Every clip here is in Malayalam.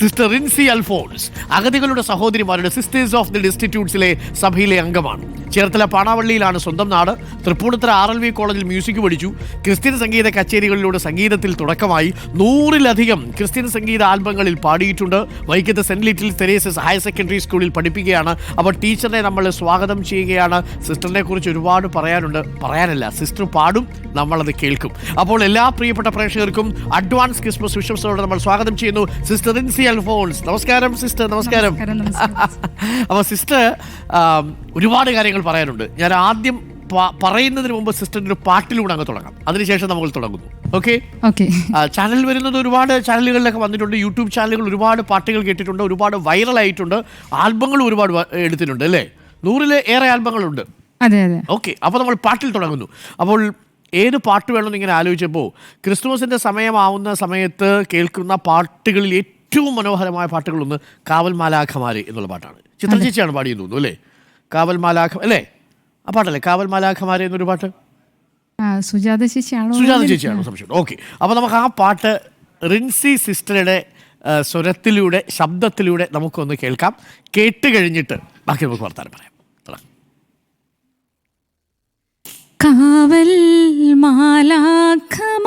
സിസ്റ്റർ റിൻസി അൽഫോൺസ് അഗതികളുടെ സഹോദരിമാരുടെ സിസ്റ്റേഴ്സ് ഓഫ് ദി ഇൻസ്റ്റിറ്റ്യൂട്ട്സിലെ സഭയിലെ അംഗമാണ്. ചേർത്തല പാണാവള്ളിയിലാണ് സ്വന്തം നാട്. തൃപ്പൂണിത്തറ ആർ എൽ വി കോളേജിൽ മ്യൂസിക് പഠിച്ചു. ക്രിസ്ത്യൻ സംഗീത കച്ചേരികളിലൂടെ സംഗീതത്തിൽ തുടക്കമായി. നൂറിലധികം ക്രിസ്ത്യൻ സംഗീത ആൽബങ്ങളിൽ പാടിയിട്ടുണ്ട്. വൈക്കത്ത് saint little Teresa's higher secondary സ്കൂളിൽ പഠിപ്പിക്കുകയാണ്. അപ്പോൾ ടീച്ചറിനെ നമ്മൾ സ്വാഗതം ചെയ്യുകയാണ്. സിസ്റ്ററിനെ കുറിച്ച് ഒരുപാട് പറയാനുണ്ട്. പറയാനല്ല സിസ്റ്റർ പാടും നമ്മളത് കേൾക്കും. അപ്പോൾ എല്ലാ പ്രിയപ്പെട്ട പ്രേക്ഷകർക്കും അഡ്വാൻസ് ക്രിസ്മസ് വിശ്വസോടെ നമ്മൾ സ്വാഗതം ചെയ്യുന്നു. സിസ്റ്റർ ഇൻസി അൽഫോൺസ്. നമസ്കാരം സിസ്റ്റർ. നമസ്കാരം. അപ്പോൾ സിസ്റ്റർ ഒരുപാട് കാര്യങ്ങൾ പറയാനുണ്ട്. ഞാൻ ആദ്യം പറയുന്നതിന് മുമ്പ് സിസ്റ്ററിന്റെ ഒരു പാട്ടിലൂടെ അങ്ങ് തുടങ്ങാം. അതിനുശേഷം നമ്മൾ തുടങ്ങുന്നു. ഓക്കെ? ഓക്കെ. ചാനൽ വരുന്നത് ഒരുപാട് ചാനലുകളിലൊക്കെ വന്നിട്ടുണ്ട്. യൂട്യൂബ് ചാനലുകൾ ഒരുപാട് പാട്ടുകൾ കേട്ടിട്ടുണ്ട്. ഒരുപാട് വൈറൽ ആയിട്ടുണ്ട് ആൽബങ്ങളും ഒരുപാട് എടുത്തിട്ടുണ്ട് അല്ലേ? നൂറിലെ ഏറെ ആൽബങ്ങളുണ്ട്. ഓക്കെ അപ്പോൾ നമ്മൾ പാട്ടിൽ തുടങ്ങുന്നു. അപ്പോൾ ഏത് പാട്ട് വേണമെന്ന് ഇങ്ങനെ ആലോചിച്ചപ്പോൾ ക്രിസ്മസിന്റെ സമയമാവുന്ന സമയത്ത് കേൾക്കുന്ന പാട്ടുകളിൽ ഏറ്റവും മനോഹരമായ പാട്ടുകളൊന്ന് കാവൽ മാലാഖമാര് എന്നുള്ള പാട്ടാണ്. ചിത്രചേച്ചിയാണ് പാടിയെന്ന് തോന്നുന്നു അല്ലേ? കാവൽ മാലാഖ അല്ലേ? ആ പാട്ടല്ലേ കാവൽ മാലാഖമാരെ എന്നൊരു പാട്ട്? സുജാത ചേച്ചിയാണോ സുജാത ചേച്ചിയാണോ സംശയം. ഓക്കെ. അപ്പോൾ നമുക്ക് ആ പാട്ട് റിൻസി സിസ്റ്ററുടെ സ്വരത്തിലൂടെ ശബ്ദത്തിലൂടെ നമുക്കൊന്ന് കേൾക്കാം. കേട്ട് കഴിഞ്ഞിട്ട് ബാക്കി നമുക്ക് വർത്താനം പറയാം. കാവൽ മാലാഖമാരേ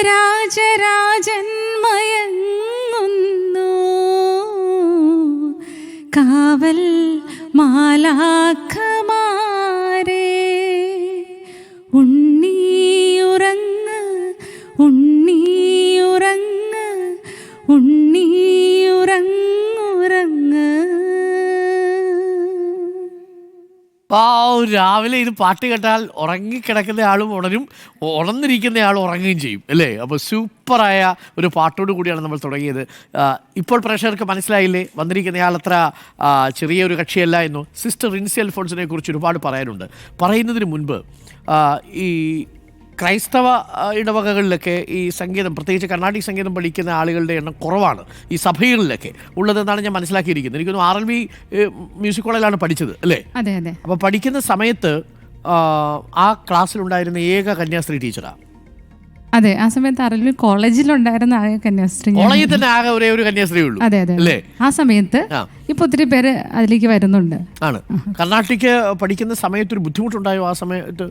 രാജരാജൻ മയങ്ങുന്നു കാവൽ മാലാഖമാരേ പാവ് രാവിലെ ഇത് പാട്ട് കേട്ടാൽ ഉറങ്ങിക്കിടക്കുന്ന ആളും ഉണരും ഉണർന്നിരിക്കുന്ന ആളും ഉറങ്ങുകയും ചെയ്യും അല്ലേ? അപ്പോൾ സൂപ്പറായ ഒരു പാട്ടോട് കൂടിയാണ് നമ്മൾ തുടങ്ങിയത്. ഇപ്പോൾ പ്രേക്ഷകർക്ക് മനസ്സിലായില്ലേ? വന്നിരിക്കുന്നയാൾ അത്ര ചെറിയൊരു കക്ഷിയല്ല എന്നു സിസ്റ്റർ റിൻസി അൽഫോൺസിനെ കുറിച്ച് ഒരുപാട് പറയാനുണ്ട്. പറയുന്നതിന് മുൻപ് ഈ ക്രൈസ്തവ ഇടവകകളിലൊക്കെ ഈ സംഗീതം പ്രത്യേകിച്ച് കർണാടിക് സംഗീതം പഠിക്കുന്ന ആളുകളുടെ എണ്ണം കുറവാണ് ഈ സഭകളിലൊക്കെ. ഉള്ളതെന്നാണ് ഞാൻ മനസ്സിലാക്കിയിരിക്കുന്നത്. എനിക്കൊന്ന് ആർ എൽ ബി മ്യൂസിക് കോളേജിലാണ് പഠിച്ചത് അല്ലേ? അപ്പോൾ പഠിക്കുന്ന സമയത്ത് ആ, ക്ലാസ്സിലുണ്ടായിരുന്ന ഏക കന്യാസ്ത്രീ ടീച്ചറാണ് അതെ ആ സമയത്ത് അറിവിൽ കോളേജിലുണ്ടായിരുന്ന ആകെ കന്യാസ്ത്രീ കോളേജിൽ തന്നെ ആകെ ഒരേ ഒരു കന്യാസ്ത്രീ ഉള്ളൂ അതെ അതെ അല്ലേ? ആ സമയത്ത്. ഇപ്പൊ ഒത്തിരി പേര് അതിലേക്ക് വരുന്നുണ്ട്. ആണ്. കർണാട്ടിക്ക് പഠിക്കുന്ന സമയത്ത് ഒരു ബുദ്ധിമുട്ടുണ്ടായോ ആ സമയത്ത്?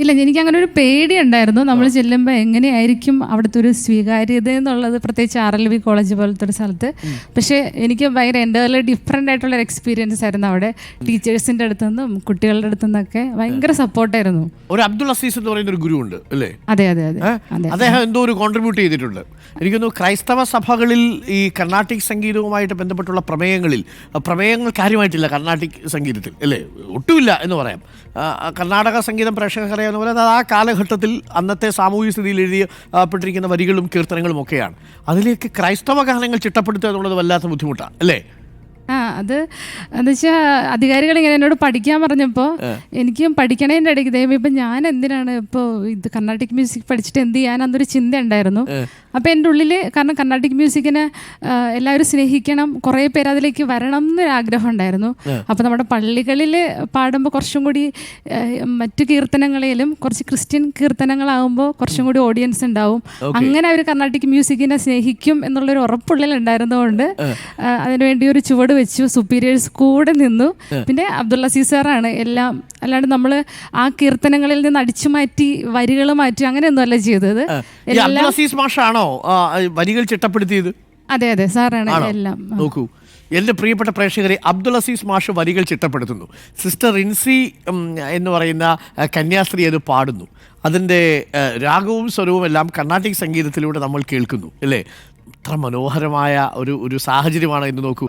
ഇല്ല എനിക്ക് അങ്ങനെ ഒരു പേടി ഉണ്ടായിരുന്നു നമ്മൾ ചെല്ലുമ്പോൾ എങ്ങനെയായിരിക്കും അവിടുത്തെ ഒരു സ്വീകാര്യത എന്നുള്ളത് പ്രത്യേകിച്ച് ആർ എൽ വി കോളേജ് പോലത്തെ ഒരു സ്ഥലത്ത്. പക്ഷേ എനിക്ക് ഭയങ്കര എന്റെ ഡിഫറെന്റ് ആയിട്ടുള്ള ഒരു എക്സ്പീരിയൻസ് ആയിരുന്നു അവിടെ. ടീച്ചേഴ്സിന്റെ അടുത്തു നിന്നും കുട്ടികളുടെ അടുത്തു നിന്നൊക്കെ ഭയങ്കര സപ്പോർട്ടായിരുന്നു ഒരു അബ്ദുൾ അസീസ് എന്ന് പറയുന്ന ഒരു ഗുരു ഉണ്ട് അല്ലേ? അതെ അതെ അതെ. അദ്ദേഹം എന്തോ ഒരു കോൺട്രിബ്യൂട്ട് ചെയ്തിട്ടുണ്ട്. എനിക്കൊന്നു ക്രൈസ്തവ സഭകളിൽ ഈ കർണാട്ടിക് സംഗീതവുമായിട്ട് ബന്ധപ്പെട്ടുള്ള പ്രമേയങ്ങളിൽ പ്രമേയങ്ങൾ കാര്യമായിട്ടില്ല കർണാട്ടിക് സംഗീതത്തിൽ അല്ലേ? ഒട്ടുമില്ല എന്ന് പറയാം. കർണാടക സംഗീതം പ്രേക്ഷകർക്ക് അറിയാവുന്ന പോലെ അത് ആ കാലഘട്ടത്തിൽ അന്നത്തെ സാമൂഹിക സ്ഥിതിയിൽ എഴുതിയ പെട്ടിരിക്കുന്ന വരികളും കീർത്തനങ്ങളും ഒക്കെയാണ്. അതിലേക്ക് ക്രൈസ്തവ ഗാനങ്ങൾ ചിട്ടപ്പെടുത്തുക എന്നുള്ളത് വല്ലാത്ത ബുദ്ധിമുട്ടാണ് അല്ലേ? ആ അത് എന്ന് വെച്ചാൽ അധികാരികൾ ഇങ്ങനെ എന്നോട് പഠിക്കാൻ പറഞ്ഞപ്പോൾ എനിക്കും പഠിക്കണേന്റെ ഇടയ്ക്ക് ദൈവം ഇപ്പം ഞാൻ എന്തിനാണ് ഇപ്പോൾ ഇത് കർണാട്ടിക് മ്യൂസിക് പഠിച്ചിട്ട് എന്ത് ചെയ്യാൻ അന്നൊരു ചിന്ത ഉണ്ടായിരുന്നു അപ്പോൾ എന്റെ ഉള്ളിൽ കാരണം കർണാട്ടിക് മ്യൂസിക്കിനെ എല്ലാവരും സ്നേഹിക്കണം കുറേ പേര് അതിലേക്ക് വരണം എന്നൊരു ആഗ്രഹം ഉണ്ടായിരുന്നു അപ്പോൾ നമ്മുടെ പള്ളികളിൽ പാടുമ്പോൾ കുറച്ചും കൂടി മറ്റു കീർത്തനങ്ങളിലും കുറച്ച് ക്രിസ്ത്യൻ കീർത്തനങ്ങളാകുമ്പോൾ കുറച്ചും കൂടി ഓഡിയൻസ് ഉണ്ടാവും. അങ്ങനെ അവർ കർണാട്ടിക് മ്യൂസിക്കിനെ സ്നേഹിക്കും എന്നുള്ളൊരു ഉറപ്പുള്ളിൽ ഉണ്ടായിരുന്നതുകൊണ്ട് അതിനുവേണ്ടി ഒരു ചുവട് വെച്ചു സുപ്പീരിയേഴ്സ് കൂടെ നിന്നു. പിന്നെ അബ്ദുള്ള സീസാറാണ് എല്ലാം അല്ലാണ്ട് നമ്മൾ ആ കീർത്തനങ്ങളിൽ നിന്ന് അടിച്ചു മാറ്റി വരികൾ മാറ്റി അങ്ങനെയൊന്നും അല്ല ചെയ്തത് മാഷാണോ വരികൾ ചിട്ടപ്പെടുത്തിയത്? അതെ അതെ സാറാണ് എല്ലാം. നോക്കൂ. എന്റെ പ്രിയപ്പെട്ട പ്രേക്ഷകരെ അബ്ദുൾ അസീസ് മാഷ് വരികൾ ചിട്ടപ്പെടുത്തുന്നു. സിസ്റ്റർ റിൻസി എന്ന് പറയുന്ന കന്യാസ്ത്രീ അത് പാടുന്നു. അതിന്റെ രാഗവും സ്വരവും എല്ലാം കർണാട്ടിക് സംഗീതത്തിലൂടെ നമ്മൾ കേൾക്കുന്നു അല്ലേ? അത്ര മനോഹരമായ ഒരു ഒരു സാഹചര്യമാണ് എന്ന് നോക്കൂ.